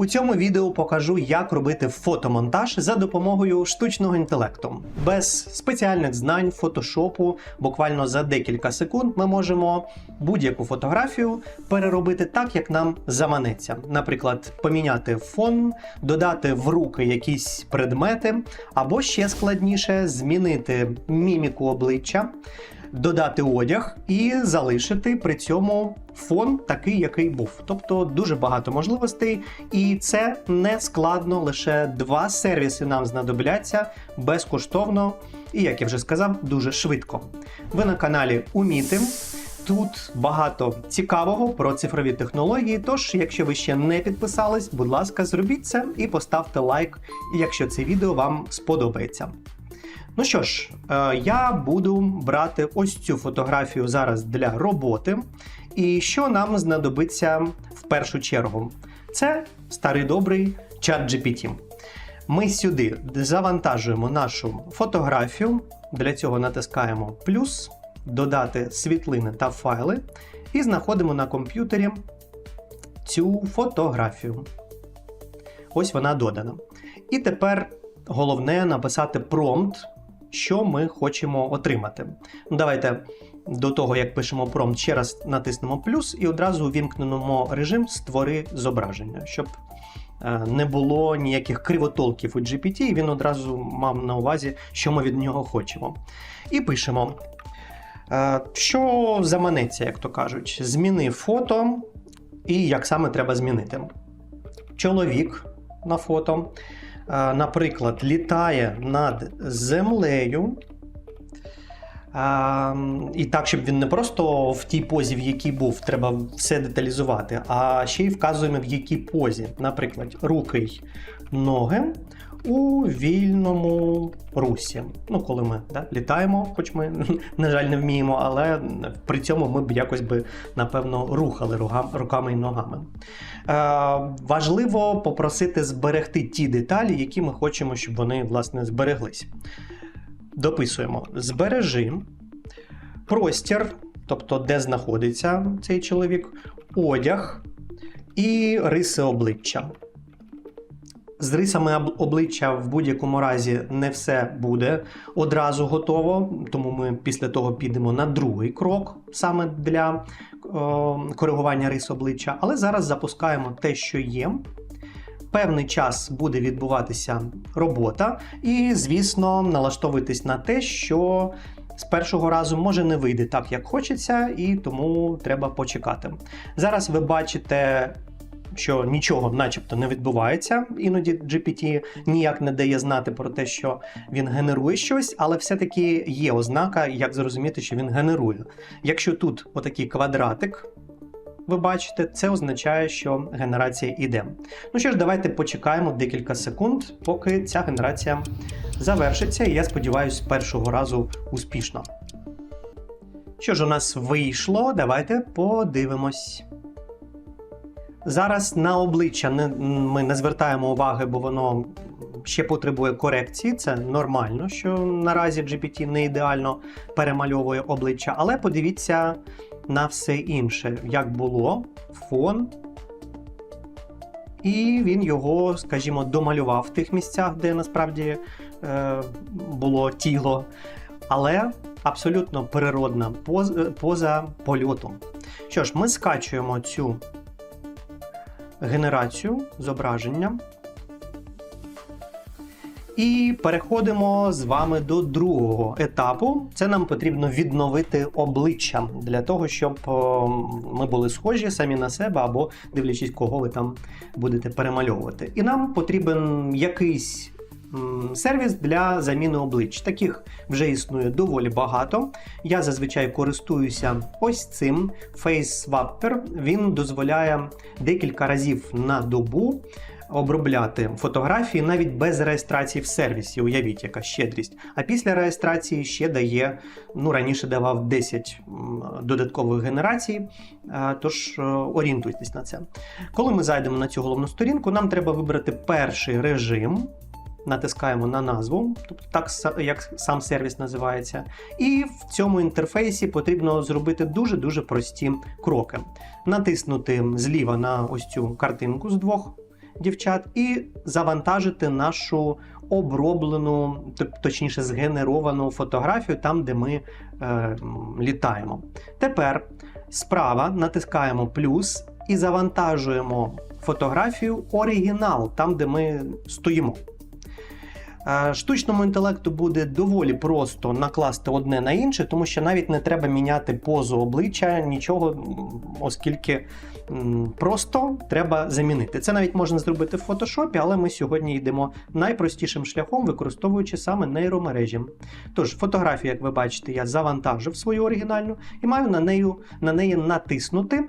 У цьому відео покажу, як робити фотомонтаж за допомогою штучного інтелекту. Без спеціальних знань фотошопу, буквально за декілька секунд, ми можемо будь-яку фотографію переробити так, як нам заманеться. Наприклад, поміняти фон, додати в руки якісь предмети, або ще складніше змінити міміку обличчя. Додати одяг і залишити при цьому фон такий, який був. Тобто дуже багато можливостей, і це не складно. Лише два сервіси нам знадобляться безкоштовно і, як я вже сказав, дуже швидко. Ви на каналі Умітим. Тут багато цікавого про цифрові технології. Тож, якщо ви ще не підписались, будь ласка, зробіть це і поставте лайк, якщо це відео вам сподобається. Ну що ж, е, я буду брати ось цю фотографію зараз для роботи. І що нам знадобиться в першу чергу? Це старий добрий чат GPT. Ми сюди завантажуємо нашу фотографію. Для цього натискаємо плюс, додати світлини та файли, і знаходимо на комп'ютері цю фотографію. Ось вона додана. І тепер головне написати промпт, що ми хочемо отримати. Ну, Давайте до того, як пишемо промпт, ще раз натиснемо плюс і одразу увімкнемо режим Створи зображення, щоб е, не було ніяких кривотолків у GPT, і він одразу мав на увазі, що ми від нього хочемо. І пишемо. е, Що заманеться, як то кажуть, зміни фото, і як саме треба змінити. Чоловік на фото, наприклад, літає над землею. А, і так, щоб він не просто в тій позі, в якій був, треба все деталізувати, а ще й вказуємо, в якій позі. Наприклад, руки ноги у вільному русі. Ну, коли ми да, літаємо, хоч ми, на жаль, не вміємо, але при цьому ми б якось би, напевно, рухали руками і ногами. Е, важливо попросити зберегти ті деталі, які ми хочемо, щоб вони власне збереглись. Дописуємо збережи простір, тобто де знаходиться цей чоловік, одяг і риси обличчя. З рисами обличчя в будь-якому разі не все буде одразу готово, тому ми після того підемо на другий крок саме для коригування рис обличчя. Але зараз запускаємо те, що є. Певний час буде відбуватися робота, і, звісно, налаштовуйтесь на те, що з першого разу може не вийде так, як хочеться, і тому треба почекати. Зараз ви бачите. Що нічого, начебто, не відбувається. Іноді GPT ніяк не дає знати про те, що він генерує щось, але все-таки є ознака, як зрозуміти, що він генерує. Якщо тут отакий квадратик, ви бачите, це означає, що генерація йде. Ну що ж, давайте почекаємо декілька секунд, поки ця генерація завершиться, і я сподіваюся, першого разу успішно. Що ж у нас вийшло? Давайте подивимось. Зараз на обличчя ми не звертаємо уваги, бо воно ще потребує корекції. Це нормально, що наразі GPT не ідеально перемальовує обличчя, але подивіться на все інше, як було, фон. І він його, скажімо, домалював в тих місцях, де насправді е, було тіло. Але абсолютно природна поза, поза польоту. Що ж, ми скачуємо цю генерацію зображення. І переходимо з вами до другого етапу. Це нам потрібно відновити обличчя для того, щоб ми були схожі самі на себе, або дивлячись, кого ви там будете перемальовувати. І нам потрібен якийсь сервіс для заміни облич. Таких вже існує доволі багато. Я зазвичай користуюся ось цим FaceSwapper. Він дозволяє декілька разів на добу обробляти фотографії навіть без реєстрації в сервісі. Уявіть, яка щедрість. А після реєстрації ще дає, ну раніше давав 10 додаткових генерацій. е, Тож е, орієнтуйтесь на це. Коли ми зайдемо на цю головну сторінку, нам треба вибрати перший режим. Натискаємо на назву, тобто так як сам сервіс називається. І в цьому інтерфейсі потрібно зробити дуже-дуже прості кроки. Натиснути зліва на ось цю картинку з двох дівчат і завантажити нашу оброблену, точніше, згенеровану фотографію там, де ми е, літаємо. Тепер справа натискаємо плюс і завантажуємо фотографію оригінал, там, де ми стоїмо. Е, Штучному інтелекту буде доволі просто накласти одне на інше, тому що навіть не треба міняти позу обличчя, нічого, оскільки просто треба замінити. Це навіть можна зробити в фотошопі, але ми сьогодні йдемо найпростішим шляхом, використовуючи саме нейромережі. Тож, фотографію, як ви бачите, я завантажив свою оригінальну і маю на неї, на неї натиснути.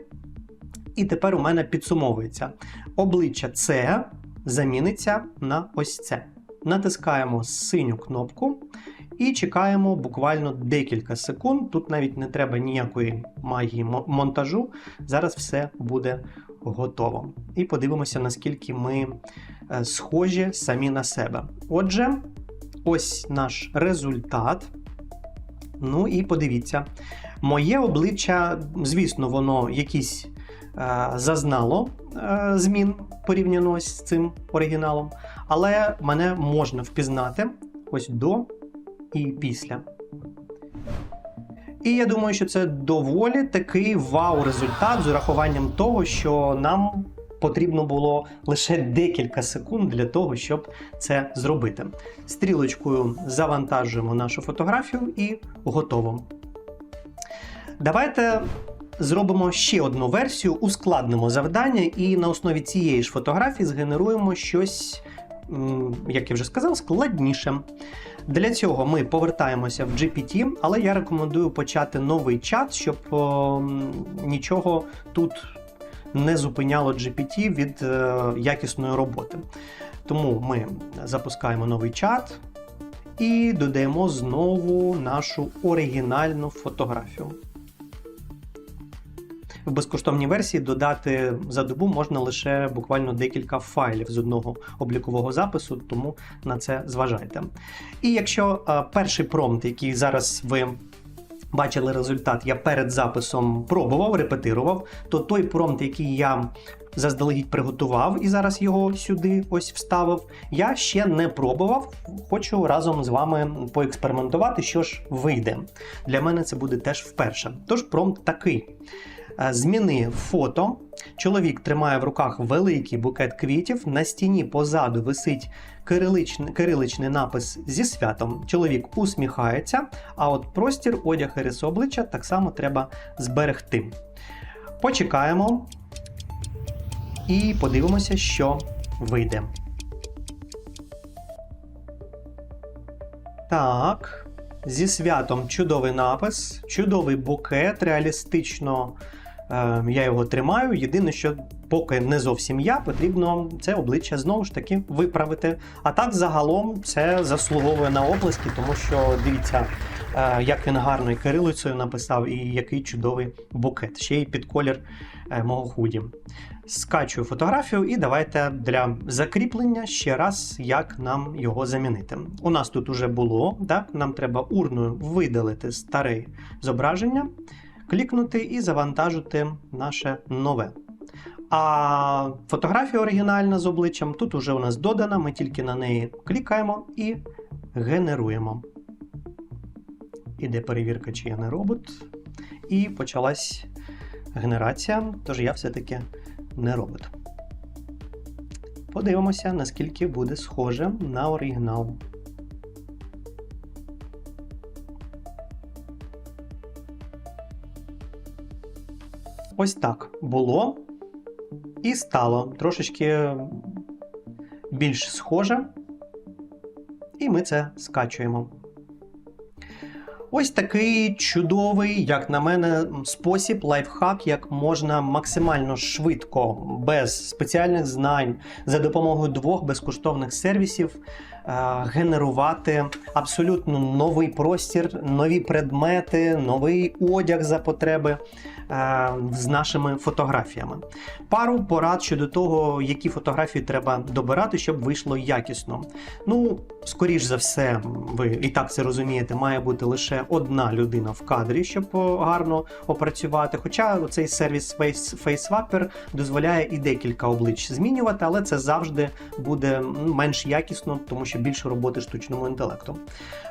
І тепер у мене підсумовується. Обличчя це заміниться на ось це. Натискаємо синю кнопку і чекаємо буквально декілька секунд. Тут навіть не треба ніякої магії монтажу. Зараз все буде готово. І подивимося, наскільки ми е, схожі самі на себе. Отже, ось наш результат. Ну і подивіться, моє обличчя, звісно, воно якісь е, зазнало змін порівняно з цим оригіналом, але мене можна впізнати ось до і після. І я думаю, що це доволі такий вау-результат з урахуванням того, що нам потрібно було лише декілька секунд для того, щоб це зробити. Стрілочкою завантажуємо нашу фотографію і готово. Давайте зробимо ще одну версію, ускладнимо завдання, і на основі цієї ж фотографії згенеруємо щось, як я вже сказав, складніше. Для цього ми повертаємося в GPT, але я рекомендую почати новий чат, щоб о, нічого тут не зупиняло GPT від е, якісної роботи. Тому ми запускаємо новий чат і додаємо знову нашу оригінальну фотографію. В безкоштовній версії додати за добу можна лише буквально декілька файлів з одного облікового запису, тому на це зважайте. І якщо е, перший промпт, який зараз ви бачили результат, я перед записом пробував, репетирував, то той промпт, який я заздалегідь приготував і зараз його сюди ось вставив, я ще не пробував. Хочу разом з вами поекспериментувати, що ж вийде. Для мене це буде теж вперше. Тож промпт такий. Е, Зміни фото. Чоловік тримає в руках великий букет квітів. На стіні позаду висить кириличний, кириличний напис зі святом. Чоловік усміхається, а от простір, одяг і рис обличчя так само треба зберегти. Почекаємо і подивимося, що вийде. Так. Зі святом чудовий напис, чудовий букет, реалістично я його тримаю. Єдине, що поки не зовсім я, потрібно це обличчя знову ж таки виправити. А так загалом це заслуговує на оплески, тому що дивіться, е, як він гарно і кирилицею написав, і який чудовий букет. Ще й під колір е, мого худі. Скачую фотографію, і давайте для закріплення ще раз, як нам його замінити. У нас тут уже було, так? Нам треба урною видалити старе зображення, клікнути і завантажити наше нове. А фотографія оригінальна з обличчям тут уже у нас додана, ми тільки на неї клікаємо і генеруємо. Іде перевірка, чи я не робот. І почалась генерація, тож я все-таки не робот. Подивимося, наскільки буде схоже на оригінал. Ось так було і стало трошечки більш схоже. І ми це скачуємо. Ось такий чудовий, як на мене, спосіб, лайфхак, як можна максимально швидко, без спеціальних знань, за допомогою двох безкоштовних сервісів е, генерувати абсолютно новий простір, нові предмети, новий одяг за потреби з нашими фотографіями. Пару порад щодо того, які фотографії треба добирати, щоб вийшло якісно. Ну, скоріш за все, ви і так це розумієте, має бути лише одна людина в кадрі, щоб гарно опрацювати. Хоча цей сервіс Face, FaceSwapper дозволяє і декілька облич змінювати, але це завжди буде менш якісно, тому що більше роботи штучному інтелекту.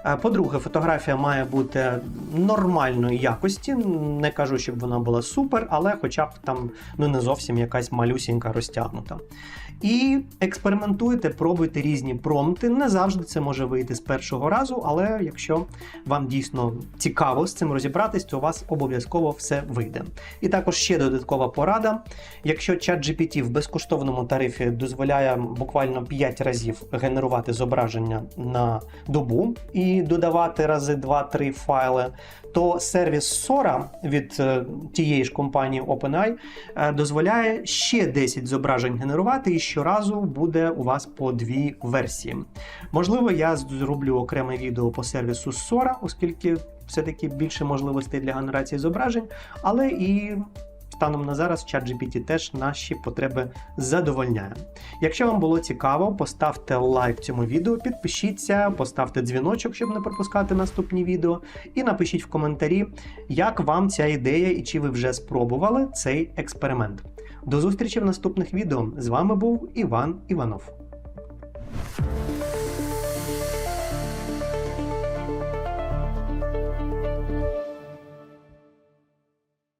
Е, По-друге, фотографія має бути нормальної якості. Не кажу, щоб вона була супер, але хоча б там ну не зовсім якась малюсінька розтягнута. І експериментуйте, пробуйте різні промпти. Не завжди це може вийти з першого разу, але якщо вам дійсно цікаво з цим розібратись, то у вас обов'язково все вийде. І також ще додаткова порада. Якщо ChatGPT в безкоштовному тарифі дозволяє буквально 5 разів генерувати зображення на добу і додавати рази 2-3 файли, то сервіс Sora від е, тієї ж компанії OpenAI е, дозволяє ще 10 зображень генерувати, і щоразу буде у вас по дві версії. Можливо, я зроблю окреме відео по сервісу Sora, оскільки все-таки більше можливостей для генерації зображень, але і станом на зараз ChatGPT теж наші потреби задовольняє. Якщо вам було цікаво, поставте лайк цьому відео, підпишіться, поставте дзвіночок, щоб не пропускати наступні відео, і напишіть в коментарі, як вам ця ідея і чи ви вже спробували цей експеримент. До зустрічі в наступних відео. З вами був Іван Іванов.